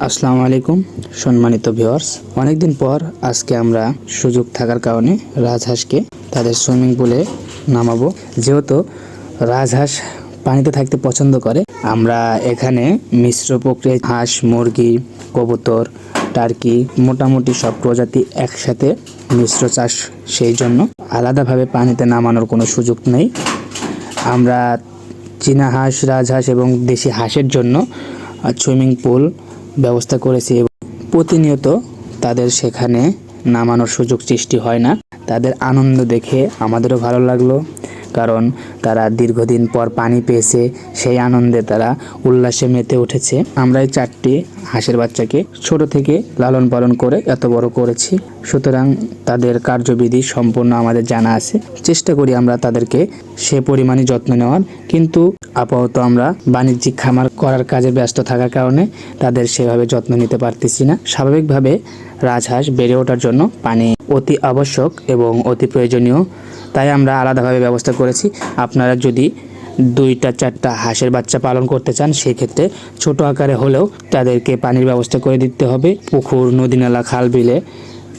আসসালামু আলাইকুম, সম্মানিত ভিউয়ার্স। অনেকদিন পর আজকে আমরা সুযোগ থাকার কারণে রাজহাঁসকে তাদের সুইমিং পুলে নামাবো। যেহেতু রাজহাঁস পানিতে থাকতে পছন্দ করে, আমরা এখানে মিশ্র প্রক্রিয়ায় হাঁস, মুরগি, কবুতর, টার্কি, মোটামুটি সব প্রজাতি একসাথে মিশ্র চাষ সেই জন্য আলাদাভাবে পানিতে নামানোর কোনো সুযোগ নেই। আমরা চীনা হাঁস, রাজহাঁস এবং দেশি হাঁসের জন্য সুইমিং পুল ব্যবস্থা করেছি এবং প্রতিনিয়ত তাদের সেখানে নামানোর সুযোগ সৃষ্টি হয় না। তাদের আনন্দ দেখে আমাদেরও ভালো লাগল। কারণ তারা দীর্ঘদিন পর পানি পেয়েছে, সেই আনন্দে তারা উল্লাসে মেতে উঠেছে। আমরা এই চারটি হাঁসের বাচ্চাকে ছোট থেকে লালন পালন করে এত বড় করেছি। সুতরাং তাদের কার্যবিধি সম্পূর্ণ আমাদের জানা আছে। চেষ্টা করি আমরা তাদেরকে সে পরিমাণে যত্ন নেওয়ার। কিন্তু আপাতত আমরা বাণিজ্যিক খামার করার কাজে ব্যস্ত থাকার কারণে তাদের সেভাবে যত্ন নিতে পারতেছি না। স্বাভাবিকভাবে রাজহাঁস বেড়ে ওঠার জন্য পানি অতি আবশ্যক এবং অতি প্রয়োজনীয়। তাই আমরা আলাদাভাবে ব্যবস্থা করেছি। আপনারা যদি দুইটা, চারটা হাঁসের বাচ্চা পালন করতে চান, সেক্ষেত্রে ছোট আকারে হলেও তাদেরকে পানির ব্যবস্থা করে দিতে হবে। পুকুর নদী নালা খাল বিলে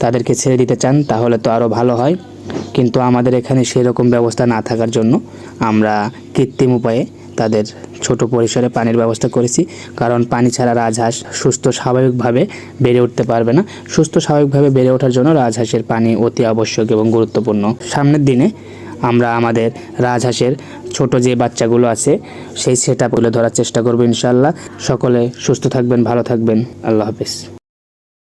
তাদেরকে ছেড়ে দিতে চান, তাহলে তো আরও ভালো হয়। কিন্তু আমাদের এখানে সেরকম ব্যবস্থা না থাকার জন্য আমরা কৃত্রিম উপায়ে তাদের ছোট পরিসরে পানির ব্যবস্থা করেছি। কারণ পানি ছাড়া রাজহাঁস সুস্থ স্বাভাবিকভাবে বেড়ে উঠতে পারবে না। সুস্থ স্বাভাবিকভাবে বেড়ে ওঠার জন্য রাজহাঁসের পানি অতি আবশ্যক এবং গুরুত্বপূর্ণ। সামনের দিনে আমরা আমাদের রাজহাঁসের ছোট যে বাচ্চাগুলো আছে, সেই সেটা তুলে ধরার চেষ্টা করব ইনশাল্লাহ সকলে সুস্থ থাকবেন, ভালো থাকবেন। আল্লাহ হাফিজ।